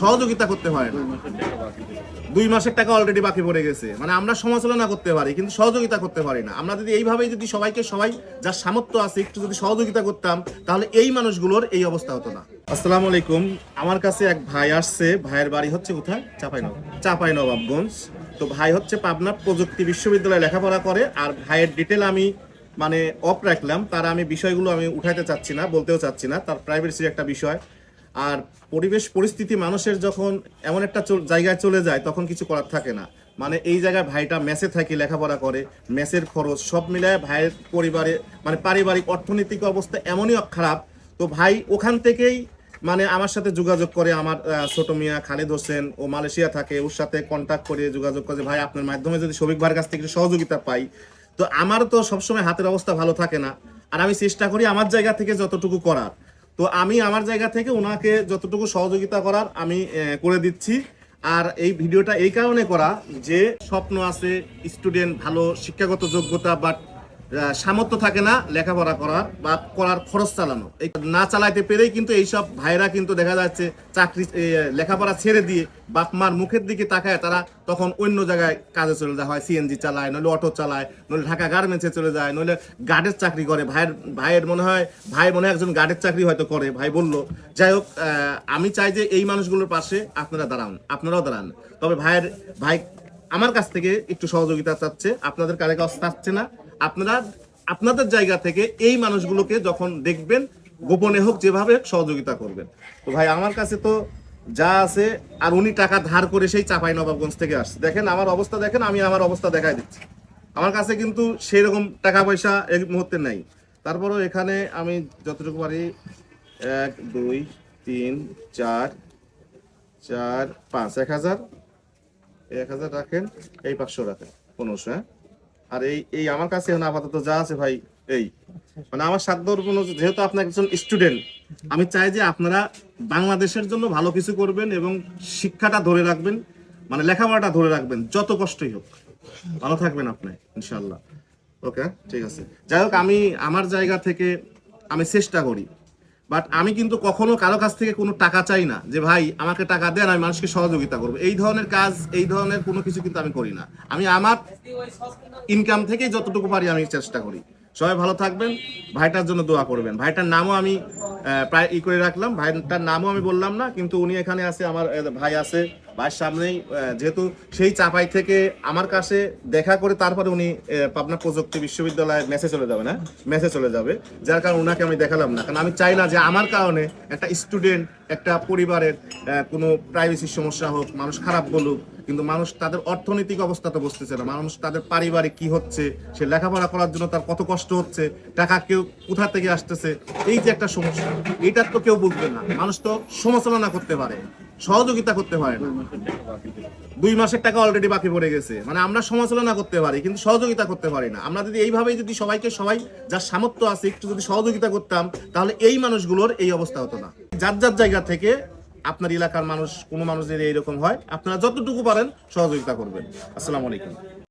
সহযোগিতা করতে পারে না। দুই মাসের টাকা অলরেডি বাকি পড়ে গেছে। মানে আমরা সমালোচনা করতে পারি, কিন্তু সহযোগিতা করতে পারি না। আমরা যদি এইভাবেই যদি সবাইকে, সবাই যার সামর্থ্য আছে, একটু যদি সহযোগিতা করতাম, তাহলে এই মানুষগুলোর এই অবস্থা হতো না। আসসালামু আলাইকুম। আমার কাছে এক ভাই আসছে। ভাইয়ের বাড়ি হচ্ছে কোথায়? চাপাই নবাব চাপাই নবাবগঞ্জ তো ভাই হচ্ছে পাবনা প্রযুক্তি বিশ্ববিদ্যালয়ে লেখাপড়া করে, আর ভাইয়ের ডিটেল আমি মানে অফ রাখলাম। তারা আমি বিষয়গুলো আমি উঠাইতে চাচ্ছি না, বলতেও চাচ্ছি না। তার প্রাইভেসির একটা বিষয়। আর পরিবেশ, পরিস্থিতি মানুষের যখন এমন একটা জায়গায় চলে যায়, তখন কিছু করার থাকে না। মানে এই জায়গায় ভাইটা মেসে থাকে, লেখাপড়া করে, মেসের খরচ সব মিলায় ভাইয়ের পরিবারে মানে পারিবারিক, অর্থনৈতিক অবস্থা এমনই খারাপ। তো ভাই ওখান থেকেই মানে আমার সাথে যোগাযোগ করে আমার ছোট মিয়া খালেদ হোসেন ও মালয়েশিয়া থাকে, ওর সাথে কন্ট্যাক্ট করে যোগাযোগ করে ভাই, আপনার মাধ্যমে যদি শফিক ভাইয়ের কাছ থেকে সহযোগিতা পাই। তো আমার তো সবসময় হাতের অবস্থা ভালো থাকে না। আর আমি চেষ্টা করি আমার জায়গা থেকে যতটুকু করার। তো আমি আমার জায়গা থেকে ওনাকে যতটুকু সহযোগিতা করার আমি করে দিচ্ছি। আর এই ভিডিওটা এই কারণে করা যে স্বপ্ন আছে, স্টুডেন্ট ভালো শিক্ষাগত যোগ্যতা বাট সামর্থ্য থাকে না লেখাপড়া করার বা করার খরচ চালানো। এই না চালাইতে পেরেই কিন্তু এইসব ভাইরা কিন্তু দেখা যাচ্ছে চাকরি লেখাপড়া ছেড়ে দিয়ে বাপ মার মুখের দিকে তাকায়, তারা তখন অন্য জায়গায় কাজে চলে যায়, হয় সিএনজি চালায়, নইলে অটো চালায়, নইলে ঢাকা গার্মেন্টসে চলে যায়, নইলে গার্ডের চাকরি করে। ভাইয়ের ভাইয়ের মনে হয়, ভাই মনে হয় একজন গার্ডের চাকরি হয়তো করে, ভাই বলল, যাই হোক আমি চাই যে এই মানুষগুলোর পাশে আপনারা দাঁড়ান, আপনারাও দাঁড়ান। তবে ভাইয়ের, ভাই আমার কাছ থেকে একটু সহযোগিতা চাচ্ছে, আপনাদের কারে কাছে চাচ্ছে না আপনারা, আপনাদের জায়গা থেকে এই মানুষগুলোকে যখন দেখবেন, গোপনে হোক, যেভাবে সহযোগিতা করবেন। তো ভাই, আমার কাছে তো যা আছে, আর উনি টাকা ধার করে সেই চাপাই নবাবগঞ্জ থেকে আসছে। দেখেন আমার অবস্থা, দেখেন আমি আমার অবস্থা দেখাই দিচ্ছি। আমার কাছে কিন্তু সেই রকম টাকা পয়সা এই মুহূর্তে নাই। তারপরেও এখানে আমি যতটুকু পারি, এক, দুই, তিন, চার চার, পাঁচ, এক হাজার এক হাজার রাখেন, এই পাঁচশো রাখেন, পনেরোশো হ্যাঁ? আর এই এই আমার কাছে এখন আপাতত যা আছে ভাই এই। মানে আমার সাধ্য যেহেতু আপনার একজন স্টুডেন্ট আমি চাই যে আপনারা বাংলাদেশের জন্য ভালো কিছু করবেন এবং শিক্ষাটা ধরে রাখবেন মানে লেখাপড়াটা ধরে রাখবেন যত কষ্টই হোক। ভালো থাকবেন আপনি ইনশাল্লাহ ওকে ঠিক আছে। যাই হোক আমি আমার জায়গা থেকে আমি চেষ্টা করি। বাট আমি কিন্তু কখনো কারও কাছ থেকে কোনো টাকা চাই না যে, ভাই, আমাকে টাকা দেন, আমি মানুষকে সহযোগিতা করব। এই ধরনের কাজ, এই ধরনের কোনো কিছু কিন্তু আমি করি না। আমি আমার ইনকাম থেকে যতটুকু পারি আমি চেষ্টা করি। সবাই ভালো থাকবেন। ভাইটার জন্য দোয়া করবেন। ভাইটার নামও আমি প্রায় ই করে রাখলাম। ভাইটার নামও আমি বললাম না, কিন্তু উনি এখানে আছে, আমার ভাই আছে। ভাইয়ের সামনেই যেহেতু সেই চাপাই থেকে আমার কাছে দেখা করে তারপরে উনি পাবনা প্রযুক্তি বিশ্ববিদ্যালয়ে মেসে চলে যাবে না? মেসে চলে যাবে। যার কারণে ওনাকে আমি দেখালাম না। কারণ আমি চাই না যে আমার কারণে একটা স্টুডেন্ট একটা পরিবারের কোনো প্রাইভেসির সমস্যা হোক, মানুষ খারাপ বলুক, কিন্তু মানুষ তাদের অর্থনৈতিক অবস্থা তো বুঝতেছে না। মানুষ তাদের পারিবারিক কি হচ্ছে, সে লেখাপড়া করার জন্য তার কত কষ্ট হচ্ছে, টাকা কেউ কোথা থেকে আসতেছে, এই যে একটা সমস্যা এটা তো কেউ বুঝবে না। মানুষ তো সমালোচনা করতে পারে। সহযোগিতা করতে পারে না। দুই মাসের টাকা অলরেডি বাকি পড়ে গেছে। মানে আমরা সমালোচনা করতে পারি, কিন্তু সহযোগিতা করতে পারি না। আমরা যদি এইভাবেই যদি সবাইকে, সবাই যার সামর্থ্য আছে, একটু যদি সহযোগিতা করতাম, তাহলে এই মানুষগুলোর এই অবস্থা হতো না। যার যার জায়গা থেকে আপনার এলাকার মানুষ, কোনো মানুষ যদি এইরকম হয়, আপনারা যতটুকু পারেন সহযোগিতা করবেন। আসসালামু আলাইকুম।